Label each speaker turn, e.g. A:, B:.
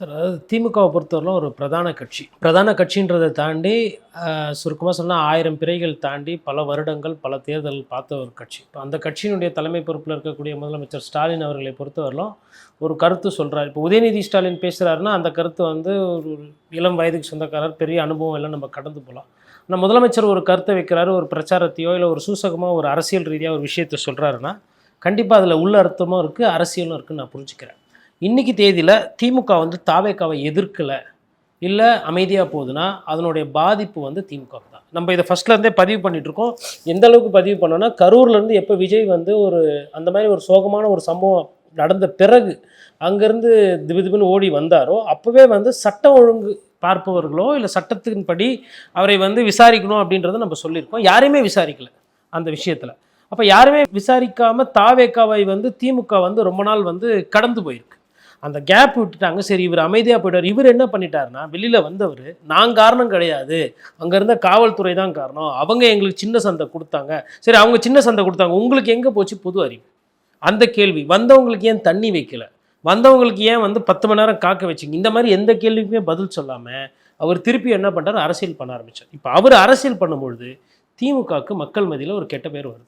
A: Sir அதாவது திமுகவை பொறுத்தவரையிலும் ஒரு பிரதான கட்சி. பிரதான கட்சின்றதை தாண்டி சுருக்கமாக சொன்னால் ஆயிரம் பிறைகள் தாண்டி பல வருடங்கள் பல தேர்தல் பார்த்த ஒரு கட்சி. இப்போ அந்த கட்சியினுடைய தலைமை பொறுப்பில் இருக்கக்கூடிய முதலமைச்சர் ஸ்டாலின் அவர்களை பொறுத்தவரையிலும் ஒரு கருத்து சொல்கிறார் இப்போ உதயநிதி ஸ்டாலின் பேசுகிறாருன்னா அந்த கருத்து வந்து ஒரு இளம் வயதுக்கு சொந்தக்காரர் பெரிய அனுபவம் எல்லாம் நம்ம கடந்து போகலாம் ஆனால் முதலமைச்சர் ஒரு கருத்தை வைக்கிறாரு ஒரு பிரச்சாரத்தையோ இல்லை ஒரு சூசகமாக ஒரு அரசியல் ரீதியாக ஒரு விஷயத்தை சொல்கிறாருன்னா கண்டிப்பாக அதில் உள்ள அர்த்தமும் இருக்குது அரசியலும் இருக்குதுன்னு நான் புரிஞ்சுக்கிறேன். இன்னைக்கு தேதியில் திமுக வந்து தாவேக்காவை எதிர்க்கலை. இல்லை அமைதியாக போகுதுன்னா அதனுடைய பாதிப்பு வந்து திமுக தான். நம்ம இதை ஃபஸ்ட்லேருந்தே பதிவு பண்ணிகிட்ருக்கோம் இருக்கோம். எந்த அளவுக்கு பதிவு பண்ணோன்னா கரூர்லேருந்து எப்போ விஜய் வந்து ஒரு அந்த மாதிரி ஒரு சோகமான ஒரு சம்பவம் நடந்த பிறகு அங்கேருந்து திபுதிபுன்னு ஓடி வந்தாரோ அப்போவே வந்து சட்டம் ஒழுங்கு பார்ப்பவர்களோ இல்லை சட்டத்தின்படி அவரை வந்து விசாரிக்கணும் அப்படின்றத நம்ம சொல்லியிருக்கோம். யாரையுமே விசாரிக்கல அந்த விஷயத்தில். அப்போ யாருமே விசாரிக்காமல் தாவேக்காவை வந்து திமுக வந்து ரொம்ப நாள் வந்து கடந்து போயிருக்கு. அந்த கேப் விட்டுட்டாங்க. சரி இவர் அமைதியாக போயிட்டார். இவர் என்ன பண்ணிட்டாருன்னா வெளியில் வந்தவர் நான் காரணம் கிடையாது. அங்கே இருந்த காவல்துறை தான் காரணம். அவங்க எங்களுக்கு சின்ன சந்தை கொடுத்தாங்க. சரி அவங்க சின்ன சந்தை கொடுத்தாங்க. உங்களுக்கு எங்கே போச்சு? புது அறிவு. அந்த கேள்வி. வந்தவங்களுக்கு ஏன் தண்ணி வைக்கல? வந்தவங்களுக்கு ஏன் வந்து பத்து மணி நேரம் காக்க வச்சிங்க? இந்த மாதிரி எந்த கேள்விக்குமே பதில் சொல்லாமல் அவர் திருப்பி என்ன பண்ணுறாரு அரசியல் பண்ண ஆரம்பித்தார் இப்போ அவர் அரசியல் பண்ணும்பொழுது திமுகவுக்கு மக்கள் மதியில் ஒரு கெட்ட பேர் வருது.